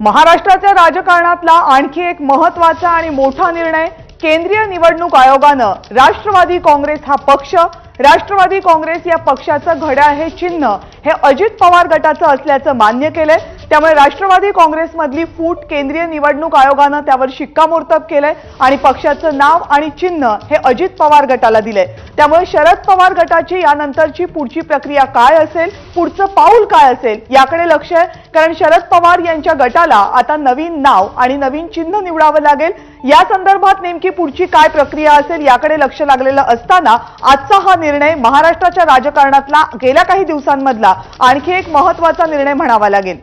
महाराष्ट्राच्या राजकारणातला आणखी एक महत्त्वाचा आणि मोठा निर्णय केंद्रीय निवडणूक आयोगानं राष्ट्रवादी काँग्रेस हा पक्ष राष्ट्रवादी काँग्रेस या पक्षाचं घड्याळ हे चिन्ह हे अजित पवार गटाचं असल्याचं मान्य केलंय. त्यामुळे राष्ट्रवादी काँग्रेसमधली फूट केंद्रीय निवडणूक आयोगानं त्यावर शिक्कामोर्तब केलंय आणि पक्षाचं नाव आणि चिन्ह हे अजित पवार गटाला दिलंय. त्यामुळे शरद पवार गटाची यानंतरची पुढची प्रक्रिया काय असेल पुढचं पाऊल काय असेल याकडे लक्ष आहे. कारण शरद पवार यांच्या गटाला आता नवीन नाव आणि नवीन चिन्ह निवडावं लागेल. या संदर्भात नेमकी पुढची काय प्रक्रिया असेल याकडे लक्ष लागलेलं असताना आजचा हा निर्णय महाराष्ट्राच्या राजकारणातला गेल्या काही दिवसांमधला आणखी एक महत्त्वाचा निर्णय म्हणावा लागेल.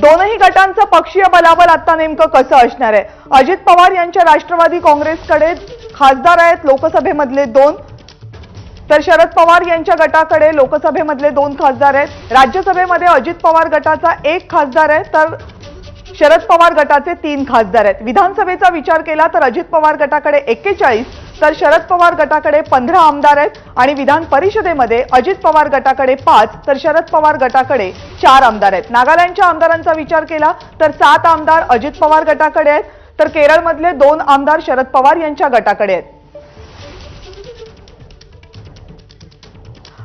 दोनही गटांचं पक्षीय बलाबल आता नेमकं कसं असणार आहे? अजित पवार यांच्या राष्ट्रवादी काँग्रेसकडे खासदार आहेत लोकसभेमधले दोन. तर शरद पवार यांच्या गटाकडे लोकसभेमधले दोन खासदार आहेत. राज्यसभेमध्ये अजित पवार गटाचा एक खासदार आहे तर शरद पवार गटाचे तीन खासदार आहेत. विधानसभेचा विचार केला तर अजित पवार गटाकडे एक्केचाळीस तर शरद पवार गटाकडे पंधरा आमदार आहेत आणि विधान परिषदेमध्ये अजित पवार गटाकडे पाच तर शरद पवार गटाकडे चार आमदार आहेत. नागालँडच्या आमदारांचा विचार केला तर सात आमदार अजित पवार गटाकडे आहेत तर केरळमधले दोन आमदार शरद पवार यांच्या गटाकडे आहेत.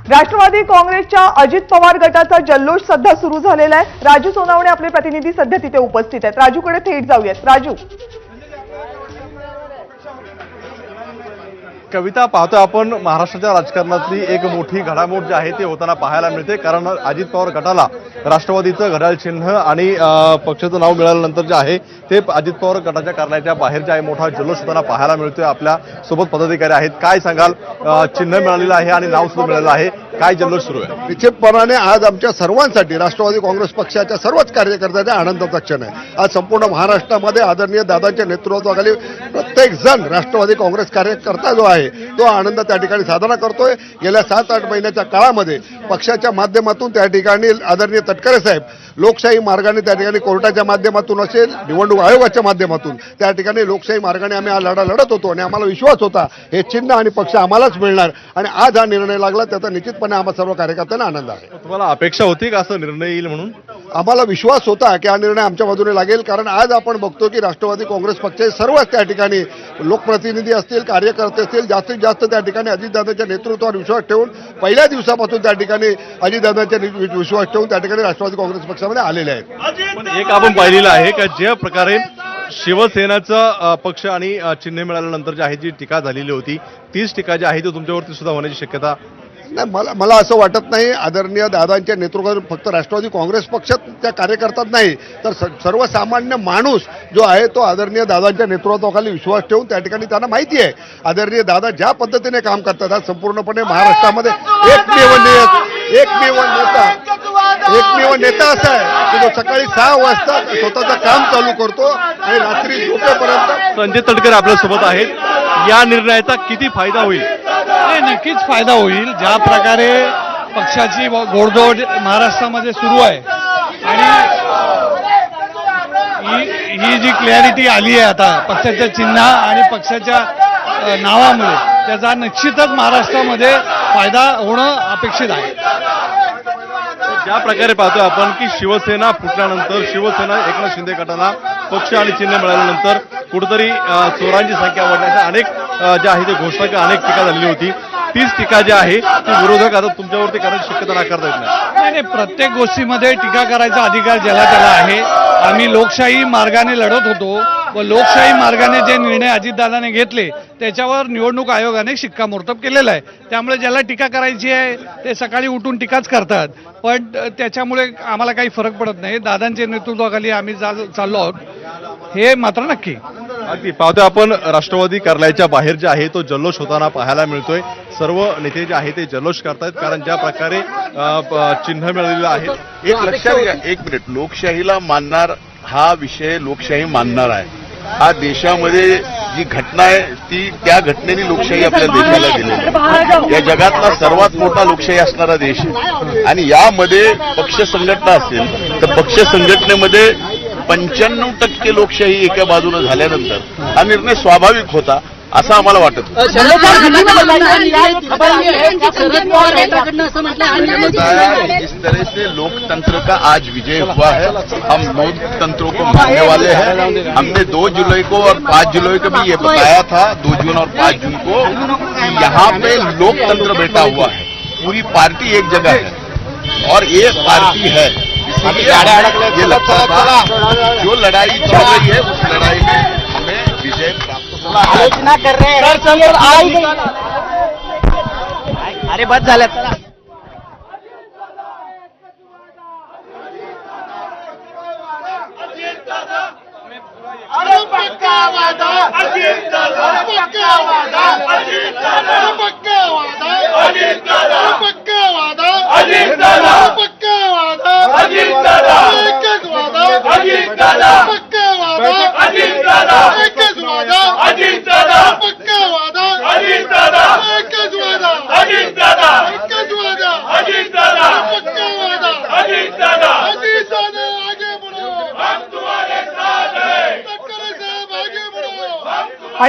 राष्ट्रवादी काँग्रेसच्या अजित पवार गटाचा जल्लोष सध्या सुरू झालेला आहे. राजू सोनावणे आपले प्रतिनिधी सध्या तिथे उपस्थित आहेत. राजूकडे थेट जाऊयात. राजू. कविता पाहतोय आपण. महाराष्ट्राच्या राजकारणातली एक मोठी घडामोड जी आहे ती होताना पाहायला मिळते. कारण अजित पवार गटाला राष्ट्रवादीचं घड्याळ चिन्ह आणि पक्षाचं नाव मिळाल्यानंतर जे आहे ते अजित पवार गटाच्या कारणाच्या बाहेर जे आहे मोठा जल्लोष होताना पाहायला मिळतोय. आपल्यासोबत पदाधिकारी आहेत. काय सांगाल? चिन्ह मिळालेलं आहे आणि नाव सुद्धा मिळालेलं आहे. काय जल्लोष सुरू आहे? निश्चितपणाने आज आमच्या सर्वांसाठी राष्ट्रवादी काँग्रेस पक्षाच्या सर्वच कार्यकर्त्यांच्या आनंदाचा क्षण आहे. आज संपूर्ण महाराष्ट्रामध्ये आदरणीय दादांच्या नेतृत्वाखाली प्रत्येक जण राष्ट्रवादी काँग्रेस कार्यकर्ता जो आहे तो आनंद त्या ठिकाणी साजरा करतोय. गेल्या सात आठ महिन्याच्या काळामध्ये पक्षाच्या माध्यमातून त्या ठिकाणी आदरणीय तटकरे साहेब लोकशाही मार्गाने त्या ठिकाणी कोर्टाच्या माध्यमातून असेल निवडणूक आयोगाच्या माध्यमातून त्या ठिकाणी लोकशाही मार्गाने आम्ही हा लढा लढत होतो आणि आम्हाला विश्वास होता हे चिन्ह आणि पक्ष आम्हालाच मिळणार. आणि आज हा निर्णय लागला त्याचा निश्चित निश्चितपणे आम्हा सर्व कार्यकर्त्यांना आनंद आहे. तुम्हाला अपेक्षा होती का असं निर्णय येईल म्हणून? आम्हाला विश्वास होता की हा निर्णय आमच्या बाजूने लागेल कारण आज आपण बघतो की राष्ट्रवादी काँग्रेस पक्षाचे सर्वच त्या ठिकाणी लोकप्रतिनिधी असतील कार्यकर्ते असतील जास्तीत जास्त त्या ठिकाणी अजितदादांच्या नेतृत्वावर विश्वास ठेवून पहिल्या दिवसापासून त्या ठिकाणी अजितदादांच्या विश्वास ठेवून त्या ठिकाणी राष्ट्रवादी काँग्रेस पक्षामध्ये आलेले आहेत. पण एक आपण पाहिलेलं आहे का ज्या प्रकारे शिवसेनाचं पक्ष आणि चिन्ह मिळाल्यानंतर जी आहे जी टीका झालेली होती तीच टीका जी आहे ती तुमच्यावरती सुद्धा होण्याची शक्यता नाही मला मला असं वाटत नाही आदरणीय दादांच्या नेतृत्वात फक्त राष्ट्रवादी काँग्रेस पक्षात त्या कार्यकर्तात नाही. तर स- सर्वसामान्य माणूस जो आहे तो आदरणीय दादांच्या नेतृत्वाखाली विश्वास ठेवून त्या ठिकाणी त्यांना माहिती आहे. आदरणीय दादा ज्या पद्धतीने काम करतात आज संपूर्णपणे महाराष्ट्रामध्ये एकमेव एकमेव नेता एकमेव नेता असा आहे की जो सकाळी सहा वाजता स्वतःचं काम चालू करतो आणि रात्री झोपेपर्यंत संजय तटकर आपल्यासोबत आहेत. या निर्णयाचा किती फायदा होईल? नाही नक्कीच फायदा होईल. ज्या प्रकारे पक्षाची गोडदोड महाराष्ट्रामध्ये सुरू आहे. आणि ही ही जी क्लॅरिटी आली आहे आता पक्षाच्या चिन्ह आणि पक्षाच्या नावामुळे त्याचा निश्चितच महाराष्ट्रामध्ये फायदा होणं अपेक्षित आहे. ज्या प्रकारे पाहतो आपण की शिवसेना फुटल्यानंतर शिवसेना एकनाथ शिंदे गटाला पक्ष आणि चिन्ह मिळाल्यानंतर कुठेतरी चोरांची संख्या वाढण्याच्या अनेक ज्या आहे ते घोषणा किंवा अनेक टीका झालेली होती. तीच टीका जी आहे ती विरोधक आता तुमच्यावरती करण्याची शक्यता नाकारता येत नाही. नाही प्रत्येक गोष्टीमध्ये टीका करायचा अधिकार ज्याला त्याला आहे. आम्ही लोकशाही मार्गाने लढत होतो व लोकशाही मार्गाने जे निर्णय अजितदादाने घेतले त्याच्यावर निवडणूक आयोगाने शिक्कामोर्तब केलेला आहे. त्यामुळे ज्याला टीका करायची आहे ते सकाळी उठून टीकाच करतात. पण त्याच्यामुळे आम्हाला काही फरक पडत नाही. दादांच्या नेतृत्वाखाली आम्ही चाललो आहोत. हे मात्र नक्की. अगदी. पाहतोय आपण राष्ट्रवादी कार्यालयाच्या बाहेर जे आहे तो जल्लोष होताना पाहायला मिळतोय. सर्व नेते जे आहे ते जल्लोष करतायत कारण ज्या प्रकारे चिन्ह मिळालेलं आहे. एक लक्षात घ्या एक मिनिट. लोकशाहीला मानणार हा विषय लोकशाही मानणार आहे. हा देशामध्ये जी घटना आहे ती त्या घटनेने लोकशाही आपल्या देशाला दिलेली आहे. या जगातला सर्वात मोठा लोकशाही असणारा देश आहे. आणि यामध्ये पक्ष संघटना असेल तर पक्ष संघटनेमध्ये पंच्याण्णव टक्के लोकशाही एका बाजूला झाल्यानंतर हा निर्णय स्वाभाविक होता असं आम्हाला वाटत जिस तरह से लोकतंत्र का आज विजय हुआ है। हम लोकतंत्रों को मानने वाले हैं। हमने दो जुलाई को और पाँच जुलाई को भी ये बताया था दो जून और पाँच जून को कि यहाँ पे लोकतंत्र बैठा हुआ है। पूरी पार्टी एक जगह है और एक पार्टी है। इसलिए हमें ये लगता था जो लड़ाई चल रही है उस लड़ाई में हमें विजय प्राप्त आलोचना कर रहे हैं आई अरे बस झालं चला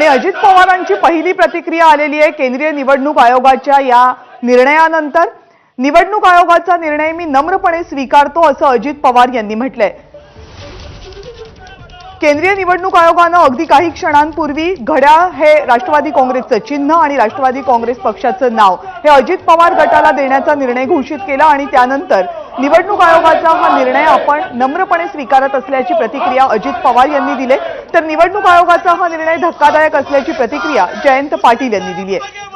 आणि अजित पवारांची पहिली प्रतिक्रिया आलेली आहे केंद्रीय निवडणूक आयोगाच्या या निर्णयानंतर. निवडणूक आयोगाचा निर्णय मी नम्रपणे स्वीकारतो असं अजित पवार यांनी म्हटलंय. केंद्रीय निवडणूक आयोगानं अगदी काही क्षणांपूर्वी घड्याळ हे राष्ट्रवादी काँग्रेसचं चिन्ह आणि राष्ट्रवादी काँग्रेस पक्षाचं नाव हे अजित पवार गटाला देण्याचा निर्णय घोषित केला आणि त्यानंतर निवडणूक आयोगाचा हा निर्णय आपण नम्रपणे स्वीकारत असल्याची प्रतिक्रिया अजित पवार यांनी दिली तर निवडणूक आयोगाचा हा निर्णय धक्कादायक असल्याची प्रतिक्रिया जयंत पाटील यांनी दिली आहे.